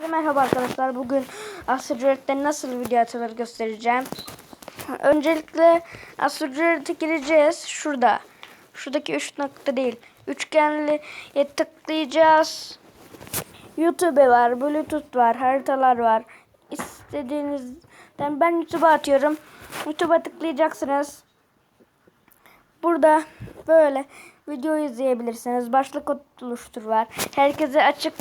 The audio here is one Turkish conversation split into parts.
Merhaba arkadaşlar. Bugün Astrojet'te nasıl video atılır göstereceğim. Öncelikle Astrojet'e gireceğiz. Şurada. Şuradaki üç nokta değil. Üçgenliye tıklayacağız. YouTube var, Bluetooth var, haritalar var. İstediğinizden ben YouTube'a atıyorum. YouTube'a tıklayacaksınız. Burada böyle video izleyebilirsiniz. Başlık oluştur var. Herkese açık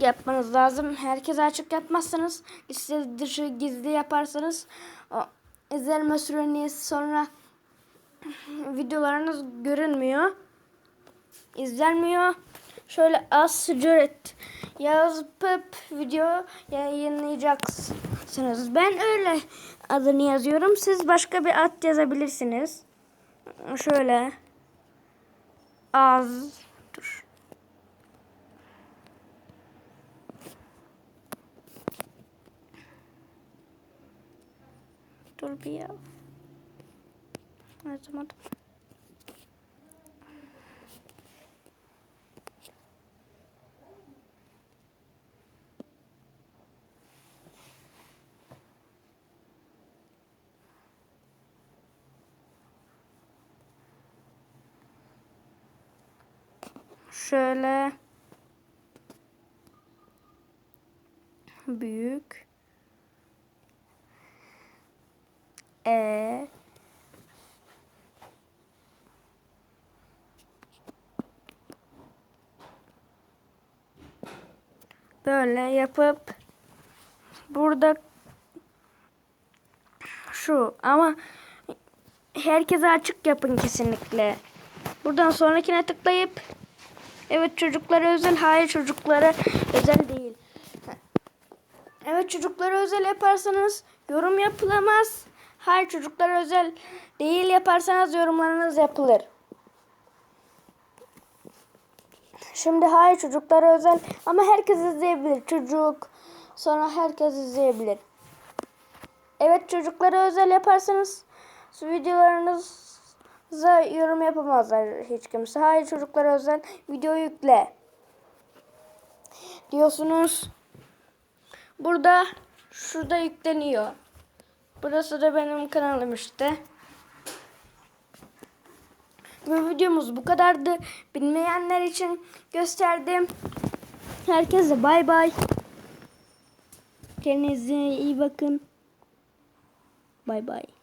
yapmanız lazım. Herkese açık yapmazsanız liste dışı gizli yaparsanız o izlenme süreniz sonra videolarınız görünmüyor. izlenmiyor. Şöyle az cüret yazıp video yayınlayacaksınız. Ben öyle adını yazıyorum. Siz başka bir ad yazabilirsiniz. Şöyle az dur. Dur bir ya. Yazamadım. Şöyle. Büyük. E. Böyle yapıp burada şu ama herkese açık yapın kesinlikle. Buradan sonrakine tıklayıp Evet çocuklara özel, hayır çocuklara özel değil. Evet çocuklara özel yaparsanız yorum yapılamaz. Hayır çocuklara özel değil yaparsanız yorumlarınız yapılır. Şimdi hayır çocuklara özel ama herkes izleyebilir. Çocuk sonra herkes izleyebilir. Evet çocuklara özel yaparsanız videolarınız Za yorum yapamazlar hiç kimse. Hayır çocuklara özel video yükle. Diyorsunuz. Burada şurada yükleniyor. Burası da benim kanalım işte. Bu videomuz bu kadardı. Bilmeyenler için gösterdim. Herkese bay bay. Kendinize iyi bakın. Bay bay.